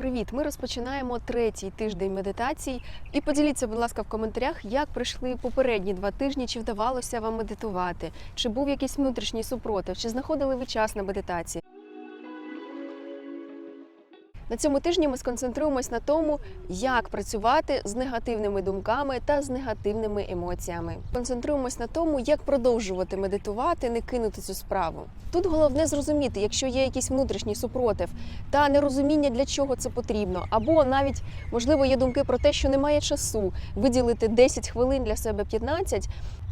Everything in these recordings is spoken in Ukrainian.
Привіт! Ми розпочинаємо третій тиждень медитацій. І поділіться, будь ласка, в коментарях, як пройшли попередні два тижні, чи вдавалося вам медитувати, чи був якийсь внутрішній супротив, чи знаходили ви час на медитації. На цьому тижні ми сконцентруємось на тому, як працювати з негативними думками та з негативними емоціями. Концентруємось на тому, як продовжувати медитувати, не кинути цю справу. Тут головне зрозуміти, якщо є якийсь внутрішній супротив та нерозуміння, для чого це потрібно, або навіть можливо є думки про те, що немає часу виділити 10 хвилин для себе 15,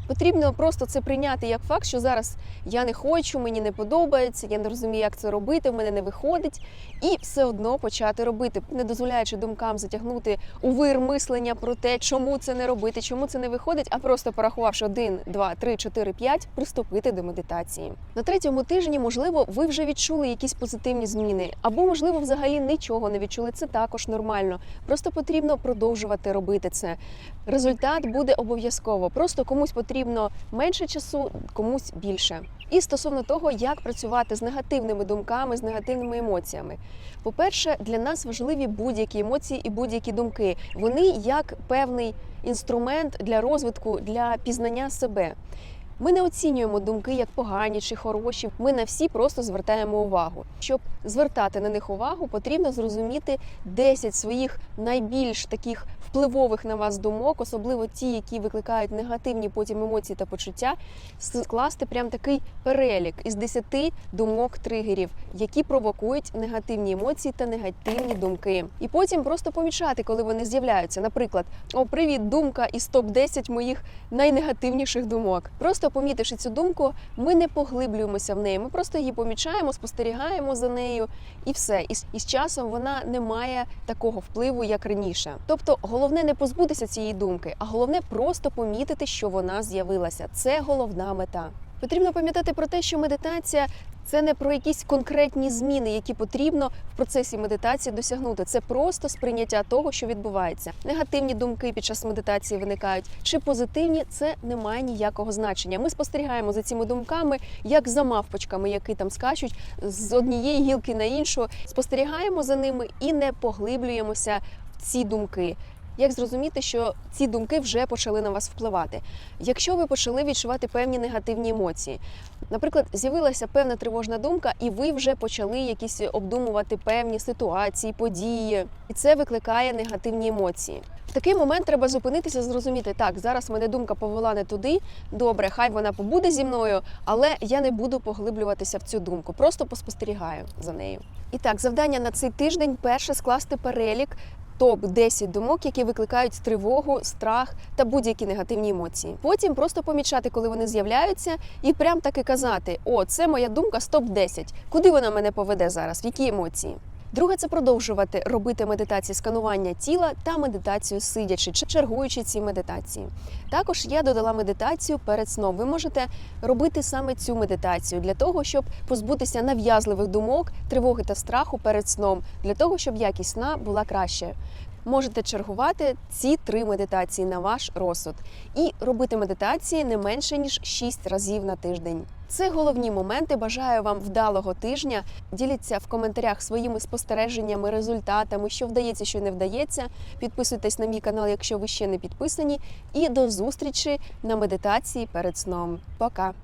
Потрібно просто це прийняти як факт, що зараз я не хочу, мені не подобається, я не розумію, як це робити, в мене не виходить, і все одно почати робити, не дозволяючи думкам затягнути у вир мислення про те, чому це не робити, чому це не виходить, а просто порахувавши 1, 2, 3, 4, 5, приступити до медитації. На третьому тижні, можливо, ви вже відчули якісь позитивні зміни, або, можливо, взагалі нічого не відчули. Це також нормально. Просто потрібно продовжувати робити це. Результат буде обов'язково. Просто комусь потрібно менше часу, комусь більше. І стосовно того, як працювати з негативними думками, з негативними емоціями. По-перше, для нас важливі будь-які емоції і будь-які думки. Вони як певний інструмент для розвитку, для пізнання себе. Ми не оцінюємо думки як погані чи хороші. Ми на всі просто звертаємо увагу. Щоб звертати на них увагу, потрібно зрозуміти 10 своїх найбільш таких впливових на вас думок, особливо ті, які викликають негативні потім емоції та почуття, скласти прям такий перелік із 10 думок тригерів, які провокують негативні емоції та негативні думки. І потім просто помічати, коли вони з'являються. Наприклад, о, привіт, думка із топ 10 моїх найнегативніших думок. Просто помітивши цю думку, ми не поглиблюємося в неї. Ми просто її помічаємо, спостерігаємо за нею, і все. І і з часом вона не має такого впливу, як раніше. Тобто, головне не позбутися цієї думки, а головне просто помітити, що вона з'явилася. Це головна мета. Потрібно пам'ятати про те, що медитація це не про якісь конкретні зміни, які потрібно в процесі медитації досягнути. Це просто сприйняття того, що відбувається. Негативні думки під час медитації виникають, чи позитивні це не має ніякого значення. Ми спостерігаємо за цими думками, як за мавпочками, які там скачуть з однієї гілки на іншу. Спостерігаємо за ними і не поглиблюємося в ці думки. Як зрозуміти, що ці думки вже почали на вас впливати? Якщо ви почали відчувати певні негативні емоції, наприклад, з'явилася певна тривожна думка, і ви вже почали якісь обдумувати певні ситуації, події, і це викликає негативні емоції. В такий момент треба зупинитися, зрозуміти, так, зараз мене думка повела не туди. Добре, хай вона побуде зі мною, але я не буду поглиблюватися в цю думку, просто поспостерігаю за нею. І так, завдання на цей тиждень перше скласти перелік топ 10 думок, які викликають тривогу, страх та будь-які негативні емоції. Потім просто помічати, коли вони з'являються, і прям таки казати: О, це моя думка з топ 10 Куди вона мене поведе зараз? В які емоції? Друге це продовжувати робити медитації сканування тіла та медитацію сидячи чи чергуючи ці медитації. Також я додала медитацію перед сном. Ви можете робити саме цю медитацію для того, щоб позбутися нав'язливих думок, тривоги та страху перед сном, для того, щоб якість сна була краще. Можете чергувати ці три медитації на ваш розсуд і робити медитації не менше ніж 6 разів на тиждень. Це головні моменти. Бажаю вам вдалого тижня. Діліться в коментарях своїми спостереженнями, результатами, що вдається, що не вдається. Підписуйтесь на мій канал, якщо ви ще не підписані. І до зустрічі на медитації перед сном. Пока!